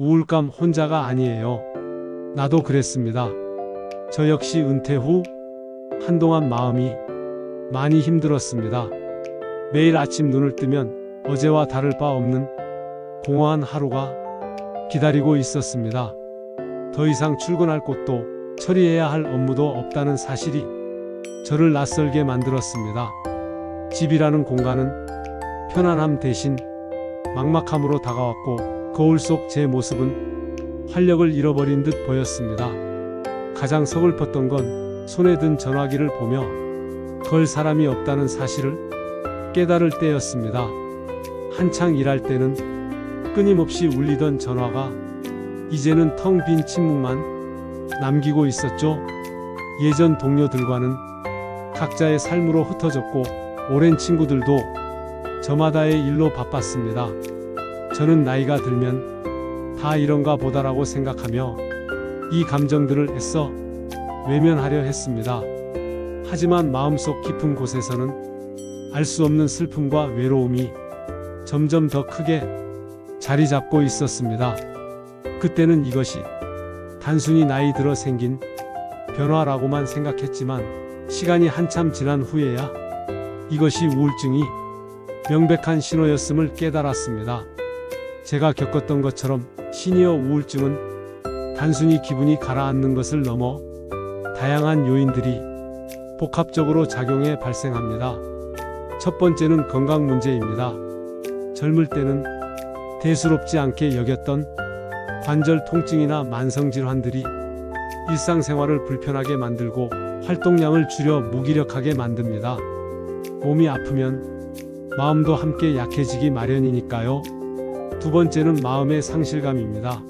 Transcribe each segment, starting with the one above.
우울감 혼자가 아니에요. 나도 그랬습니다. 저 역시 은퇴 후 한동안 마음이 많이 힘들었습니다. 매일 아침 눈을 뜨면 어제와 다를 바 없는 공허한 하루가 기다리고 있었습니다. 더 이상 출근할 곳도 처리해야 할 업무도 없다는 사실이 저를 낯설게 만들었습니다. 집이라는 공간은 편안함 대신 막막함으로 다가왔고 거울 속 제 모습은 활력을 잃어버린 듯 보였습니다. 가장 서글펐던 건 손에 든 전화기를 보며 걸 사람이 없다는 사실을 깨달을 때였습니다. 한창 일할 때는 끊임없이 울리던 전화가 이제는 텅 빈 침묵만 남기고 있었죠. 예전 동료들과는 각자의 삶으로 흩어졌고 오랜 친구들도 저마다의 일로 바빴습니다. 저는 나이가 들면 다 이런가 보다라고 생각하며 이 감정들을 애써 외면하려 했습니다. 하지만 마음속 깊은 곳에서는 알 수 없는 슬픔과 외로움이 점점 더 크게 자리 잡고 있었습니다. 그때는 이것이 단순히 나이 들어 생긴 변화라고만 생각했지만 시간이 한참 지난 후에야 이것이 우울증이 명백한 신호였음을 깨달았습니다. 제가 겪었던 것처럼 시니어 우울증은 단순히 기분이 가라앉는 것을 넘어 다양한 요인들이 복합적으로 작용해 발생합니다. 첫 번째는 건강 문제입니다. 젊을 때는 대수롭지 않게 여겼던 관절 통증이나 만성 질환들이 일상생활을 불편하게 만들고 활동량을 줄여 무기력하게 만듭니다. 몸이 아프면 마음도 함께 약해지기 마련이니까요. 두 번째는 마음의 상실감입니다.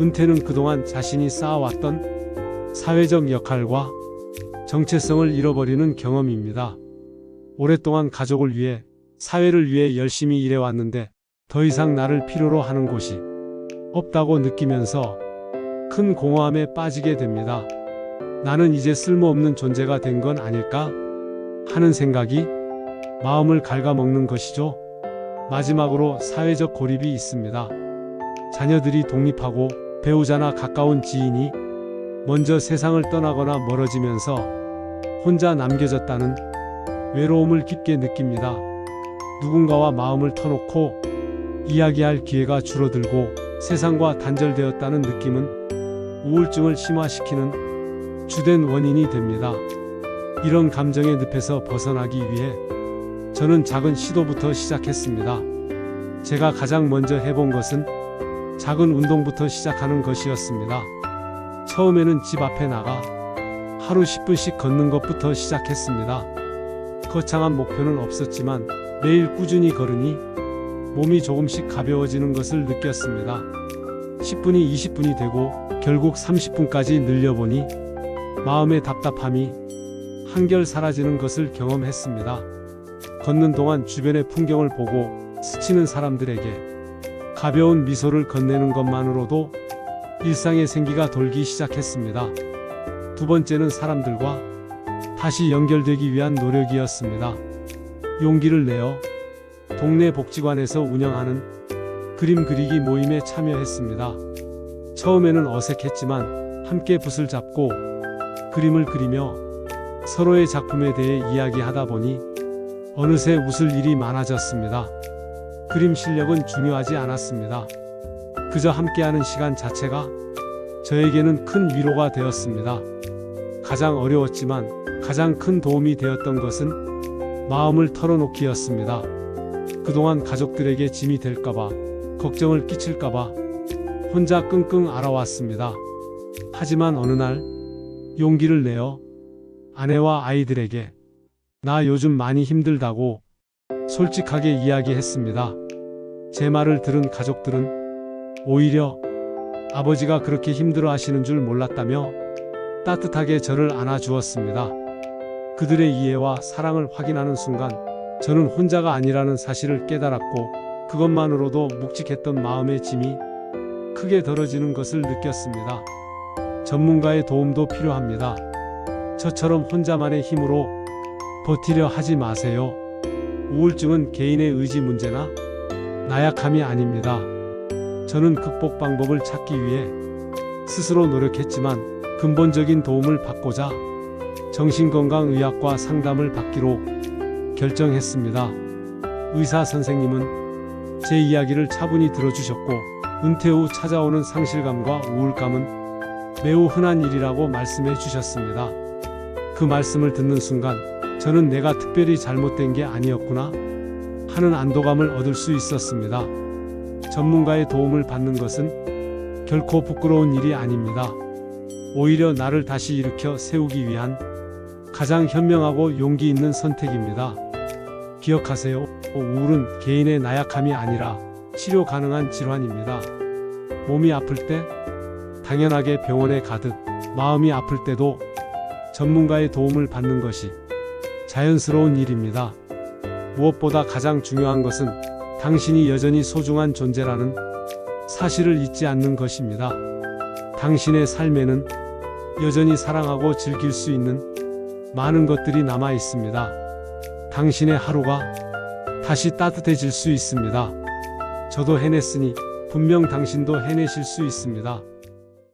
은퇴는 그동안 자신이 쌓아왔던 사회적 역할과 정체성을 잃어버리는 경험입니다. 오랫동안 가족을 위해, 사회를 위해 열심히 일해왔는데 더 이상 나를 필요로 하는 곳이 없다고 느끼면서 큰 공허함에 빠지게 됩니다. 나는 이제 쓸모없는 존재가 된 건 아닐까? 하는 생각이 마음을 갉아먹는 것이죠. 마지막으로 사회적 고립이 있습니다. 자녀들이 독립하고 배우자나 가까운 지인이 먼저 세상을 떠나거나 멀어지면서 혼자 남겨졌다는 외로움을 깊게 느낍니다. 누군가와 마음을 터놓고 이야기할 기회가 줄어들고 세상과 단절되었다는 느낌은 우울증을 심화시키는 주된 원인이 됩니다. 이런 감정의 늪에서 벗어나기 위해 저는 작은 시도부터 시작했습니다. 제가 가장 먼저 해본 것은 작은 운동부터 시작하는 것이었습니다. 처음에는 집 앞에 나가 하루 10분씩 걷는 것부터 시작했습니다. 거창한 목표는 없었지만 매일 꾸준히 걸으니 몸이 조금씩 가벼워지는 것을 느꼈습니다. 10분이 20분이 되고 결국 30분까지 늘려보니 마음의 답답함이 한결 사라지는 것을 경험했습니다. 걷는 동안 주변의 풍경을 보고 스치는 사람들에게 가벼운 미소를 건네는 것만으로도 일상의 생기가 돌기 시작했습니다. 두 번째는 사람들과 다시 연결되기 위한 노력이었습니다. 용기를 내어 동네 복지관에서 운영하는 그림 그리기 모임에 참여했습니다. 처음에는 어색했지만 함께 붓을 잡고 그림을 그리며 서로의 작품에 대해 이야기하다 보니 어느새 웃을 일이 많아졌습니다. 그림 실력은 중요하지 않았습니다. 그저 함께하는 시간 자체가 저에게는 큰 위로가 되었습니다. 가장 어려웠지만 가장 큰 도움이 되었던 것은 마음을 털어놓기였습니다. 그동안 가족들에게 짐이 될까봐, 걱정을 끼칠까봐 혼자 끙끙 앓아왔습니다. 하지만 어느 날 용기를 내어 아내와 아이들에게 나 요즘 많이 힘들다고 솔직하게 이야기했습니다. 제 말을 들은 가족들은 오히려 아버지가 그렇게 힘들어 하시는 줄 몰랐다며 따뜻하게 저를 안아주었습니다. 그들의 이해와 사랑을 확인하는 순간 저는 혼자가 아니라는 사실을 깨달았고 그것만으로도 묵직했던 마음의 짐이 크게 덜어지는 것을 느꼈습니다. 전문가의 도움도 필요합니다. 저처럼 혼자만의 힘으로 버티려 하지 마세요. 우울증은 개인의 의지 문제나 나약함이 아닙니다. 저는 극복 방법을 찾기 위해 스스로 노력했지만 근본적인 도움을 받고자 정신건강의학과 상담을 받기로 결정했습니다. 의사 선생님은 제 이야기를 차분히 들어주셨고 은퇴 후 찾아오는 상실감과 우울감은 매우 흔한 일이라고 말씀해 주셨습니다. 그 말씀을 듣는 순간 저는 내가 특별히 잘못된 게 아니었구나 하는 안도감을 얻을 수 있었습니다. 전문가의 도움을 받는 것은 결코 부끄러운 일이 아닙니다. 오히려 나를 다시 일으켜 세우기 위한 가장 현명하고 용기 있는 선택입니다. 기억하세요. 우울은 개인의 나약함이 아니라 치료 가능한 질환입니다. 몸이 아플 때 당연하게 병원에 가듯 마음이 아플 때도 전문가의 도움을 받는 것이 자연스러운 일입니다. 무엇보다 가장 중요한 것은 당신이 여전히 소중한 존재라는 사실을 잊지 않는 것입니다. 당신의 삶에는 여전히 사랑하고 즐길 수 있는 많은 것들이 남아 있습니다. 당신의 하루가 다시 따뜻해질 수 있습니다. 저도 해냈으니 분명 당신도 해내실 수 있습니다.